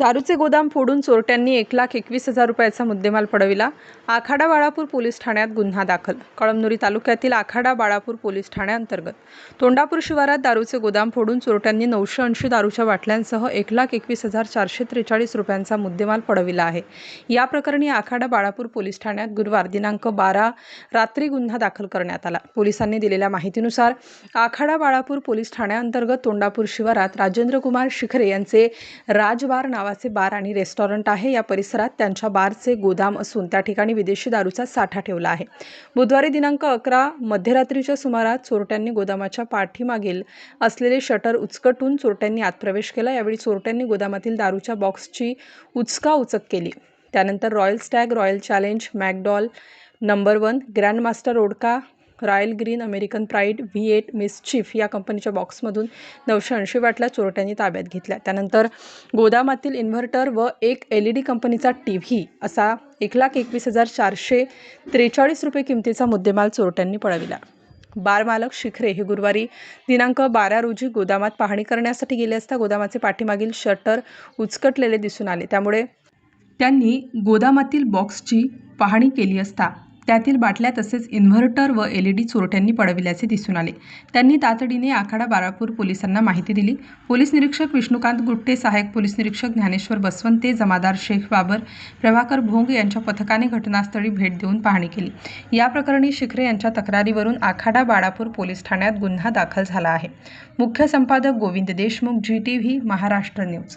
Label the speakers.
Speaker 1: दारूचे गोदाम फोडून चोरट्यांनी एक लाख एकवीस हजार रुपयाचा मुद्देमाल पडविला. आखाडा बाळापूर पोलीस ठाण्यात गुन्हा दाखल. कळमनुरी तालुक्यातील आखाडा बाळापूर पोलीस ठाण्याअंतर्गत तोंडापूर शिवारात दारूचे गोदाम फोडून चोरट्यांनी नऊशे ऐंशी दारूच्या बाटल्यांसह एक लाख एकवीस हजार चारशे त्रेचाळीस रुपयांचा मुद्देमाल पडविला आहे. या प्रकरणी आखाडा बाळापूर पोलीस ठाण्यात गुरुवार दिनांक बारा रात्री गुन्हा दाखल करण्यात आला. पोलिसांनी दिलेल्या माहितीनुसार आखाडा बाळापूर पोलीस ठाण्याअंतर्गत तोंडापूर शिवारात राजेंद्र कुमार शिखरे यांचे राजबार नावाचे बार आणि रेस्टॉरंट आहे. या परिसरात त्यांच्या बारचे गोदाम असून त्या ठिकाणी विदेशी दारूचा साठा ठेवला आहे. बुधवारी दिनांक अकरा मध्यरात्रीच्या सुमारात चोरट्यांनी गोदामाच्या पाठीमागील असलेले शटर उचकटून चोरट्यांनी आत प्रवेश केला. यावेळी चोरट्यांनी गोदामातील दारूच्या बॉक्सची उचका उचक केली. त्यानंतर Royal Stag Royal Challenge McDowell number one Grandmaster vodka Royal Green American Pride V eight Mischief या कंपनीच्या बॉक्समधून नऊशे ऐंशी बाटल्या चोरट्यांनी ताब्यात घेतल्या. त्यानंतर गोदामातील इन्व्हर्टर व एक एल ई डी कंपनीचा टी व्ही असा एक लाख एकवीस हजार चारशे त्रेचाळीस रुपये किमतीचा मुद्देमाल चोरट्यांनी पळविला. बार मालक शिखरे हे गुरुवारी दिनांक बारा रोजी गोदामात पाहणी करण्यासाठी गेले असता गोदामाचे पाठीमागील शटर उचकटलेले दिसून आले. त्यामुळे त्यांनी गोदामातील बॉक्सची पाहणी केली असता त्यातील बाटल्या तसेच इन्व्हर्टर व एल ई डी चोरट्यांनी पडविल्याचे दिसून आले. त्यांनी तातडीने आखाडा बारापूर पोलिसांना माहिती दिली. पोलीस निरीक्षक विष्णुकांत गुट्टे सहाय्यक पोलीस निरीक्षक ज्ञानेश्वर बसवंते जमादार शेख बाबर प्रभाकर भोंग यांच्या पथकाने घटनास्थळी भेट देऊन पाहणी केली. या प्रकरणी शिखरे यांच्या तक्रारीवरून आखाडा बाळापूर पोलीस ठाण्यात गुन्हा दाखल झाला आहे. मुख्य संपादक Govind Deshmukh G T V Maharashtra news.